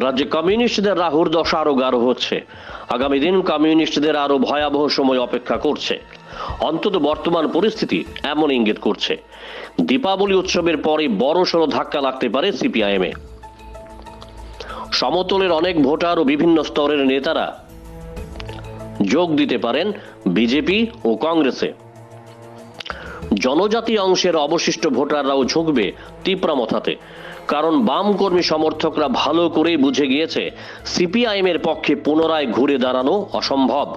রাজ্যে কমিউনিস্টদের রাহুর দশা আরও গাঢ় হচ্ছে। আগামী দিন কমিউনিস্টদের আরও ভয়াবহ সময় অপেক্ষা করছে। অন্তত বর্তমান পরিস্থিতি এমন ইঙ্গিত করছে। দীপাবলি উৎসবের পরে বড় সড়ো ধাক্কা লাগতে পারে সিপিআইএমে সমতলের অনেক ভোটার ও বিভিন্ন স্তরের নেতারা যোগ দিতে পারেন বিজেপি ও কংগ্রেসে। জনজাতি অংশের অবশিষ্ট ভোটাররাও ঝুঁকবে তীব্রামথাতে কারণ বাম কর্মী সমর্থকরা ভালো করেই বুঝে গিয়েছে সিপিআইএম এর পক্ষে পুনরায় ঘুরে দাঁড়ানো অসম্ভব।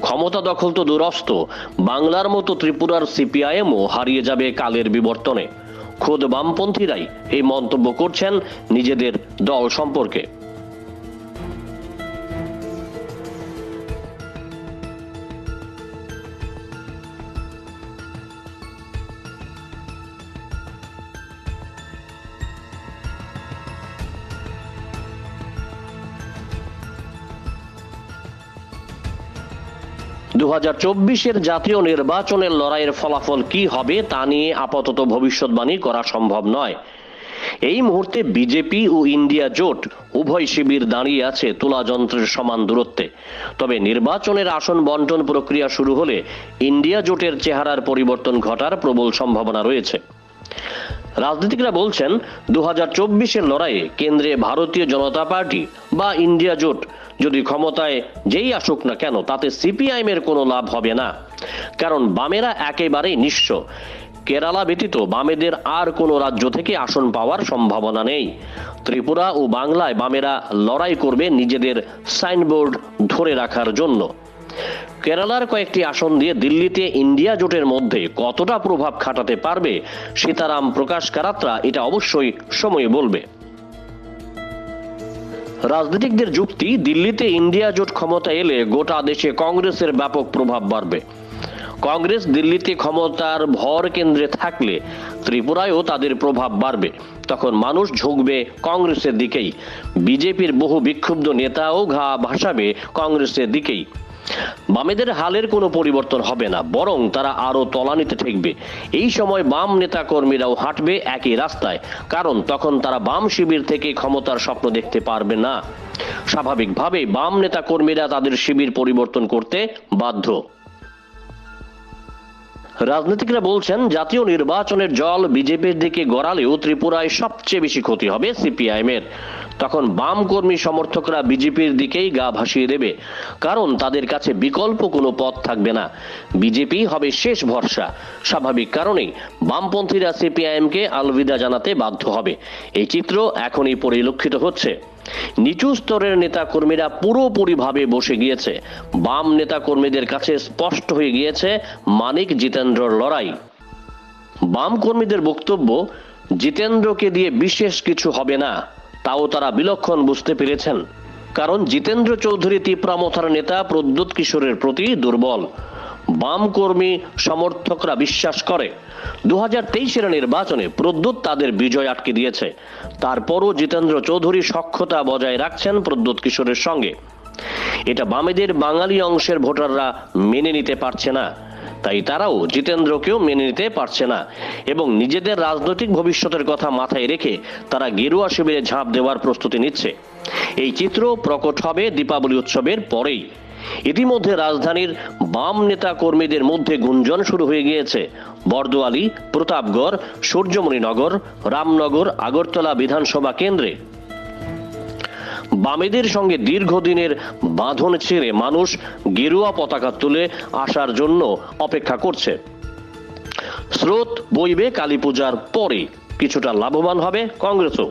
ক্ষমতা দখল তো দুরস্ত, বাংলার মতো ত্রিপুরার সিপিআইএমও হারিয়ে যাবে কালের বিবর্তনে। খোদ বামপন্থীরাই এই মন্তব্য করছেন নিজেদের দল সম্পর্কে। দু এর জাতীয় নির্বাচনের লড়াইয়ের ফলাফল কি হবে তা নিয়ে আপাতত ভবিষ্যৎবাণী করা সম্ভব নয়। এই মুহূর্তে বিজেপি ও ইন্ডিয়া জোট উভয় শিবির দাঁড়িয়ে আছে তুলা যন্ত্রের সমান দূরত্বে। তবে নির্বাচনের আসন বন্টন প্রক্রিয়া শুরু হলে ইন্ডিয়া জোটের চেহারার পরিবর্তন ঘটার প্রবল সম্ভাবনা রয়েছে। রাজনীতিকরা বলছেন দু হাজার চব্বিশের লড়াইয়ে কেন্দ্রে ভারতীয় জনতা পার্টি বা ইন্ডিয়া জোট যদি ক্ষমতায় যেই আসুক না কেন, তাতে সিপিআইএম এর কোনো লাভ হবে না। কারণ বামেরা একেবারেই নিঃস্ব। কেরালা ব্যতীত বামেদের আর কোনো রাজ্য থেকে আসন পাওয়ার সম্ভাবনা নেই। ত্রিপুরা ও বাংলায় বামেরা লড়াই করবে নিজেদের সাইনবোর্ড ধরে রাখার জন্য। কেরালার কয়েকটি আসন দিয়ে দিল্লিতে ইন্ডিয়া জোটের মধ্যে কতটা প্রভাব খাটাতে পারবে সীতারাম প্রকাশ কারাত্রা, এটা অবশ্যই সময় বলবে। রাজনীতিকদের যুক্তি, দিল্লিতে ইন্ডিয়া জোট ক্ষমতা এলে গোটা দেশে কংগ্রেসের ব্যাপক প্রভাব বাড়বে। কংগ্রেস দিল্লিতে ক্ষমতার ভর কেন্দ্রে থাকলে ত্রিপুরায়ও তাদের প্রভাব বাড়বে। তখন মানুষ ঝুঁকবে কংগ্রেসের দিকেই। বিজেপির বহু বিক্ষুব্ধ নেতাও ঘা ভাসাবে কংগ্রেসের দিকেই। বামেদের হালের কোনো পরিবর্তন হবে না, বরং তারা আরও তলানিতে ঠেকবে। এই সময় বাম নেতা কর্মীরাও হাঁটবে একই রাস্তায়, কারণ তখন তারা বাম শিবির থেকে ক্ষমতার স্বপ্ন দেখতে পারবে না। স্বাভাবিকভাবে বাম নেতা কর্মীরা তাদের শিবির পরিবর্তন করতে বাধ্য। রাজনীতিকরা বলছেন, জাতীয় নির্বাচনের জল বিজেপির দিকে গড়ালেও ত্রিপুরায় সবচেয়ে বেশি ক্ষতি হবে সিপিআইএম এর তখন বাম কর্মী সমর্থকরা বিজেপির দিকেই গা ভাসিয়ে দেবে। কারণ তাদের কাছে বিকল্প কোনো পথ থাকবে না। বিজেপি হবে শেষ ভরসা। স্বাভাবিক কারণেই বামপন্থীরা সিপিআইএমকে আলবিদা জানাতে বাধ্য হবে। এই চিত্র এখনই পরিলক্ষিত হচ্ছে। নিচু স্তরের নেতা কর্মীরা পুরোপুরিভাবে বসে গিয়েছে। বাম নেতা কর্মীদের কাছে স্পষ্ট হয়ে গিয়েছে মানিক জিতেন্দ্রর লড়াই। বাম কর্মীদের বক্তব্য, জিতেন্দ্রকে দিয়ে বিশেষ কিছু হবে না। তাও তারা বিলক্ষণ বুঝতে পেরেছেন। কারণ জিতেন্দ্র চৌধুরী তিপ্রামথার নেতা প্রদ্যুৎ কিশোরের প্রতি দুর্বল। বাম কর্মী সমর্থকরা বিশ্বাস করে। দু হাজার তেইশের নির্বাচনে প্রদ্যুৎ তাদের বিজয় আটকে দিয়েছে। তারপরও জিতেন্দ্র চৌধুরী সক্ষতা বজায় রাখছেন প্রদ্যুৎ কিশোরের সঙ্গে। এটা বামেদের বাঙালি অংশের ভোটাররা মেনে নিতে পারছে না। তাই তারাও জিতেন্দ্রকেও মেনে নিতে পারছে না এবং নিজেদের রাজনৈতিক ভবিষ্যতের কথা মাথায় রেখে তারা গেরুয়া শিবিরে ঝাঁপ দেওয়ার প্রস্তুতি নিচ্ছে। এই চিত্র প্রকট হবে দীপাবলি উৎসবের পরেই। ইতিমধ্যে রাজধানীর বাম নেতা কর্মীদের মধ্যে গুঞ্জন শুরু হয়ে গিয়েছে। বর্দোয়ালি, প্রতাপগড় সূর্যমণিনগর রামনগর, আগরতলা বিধানসভা কেন্দ্রে। বামেদের সঙ্গে দীর্ঘদিনের বাঁধন ছেড়ে মানুষ গেরুয়া পতাকা তুলে আসার জন্য অপেক্ষা করছে। স্রোত বইবে কালী পূজার পরে, কিছুটা লাভবান হবে কংগ্রেসও।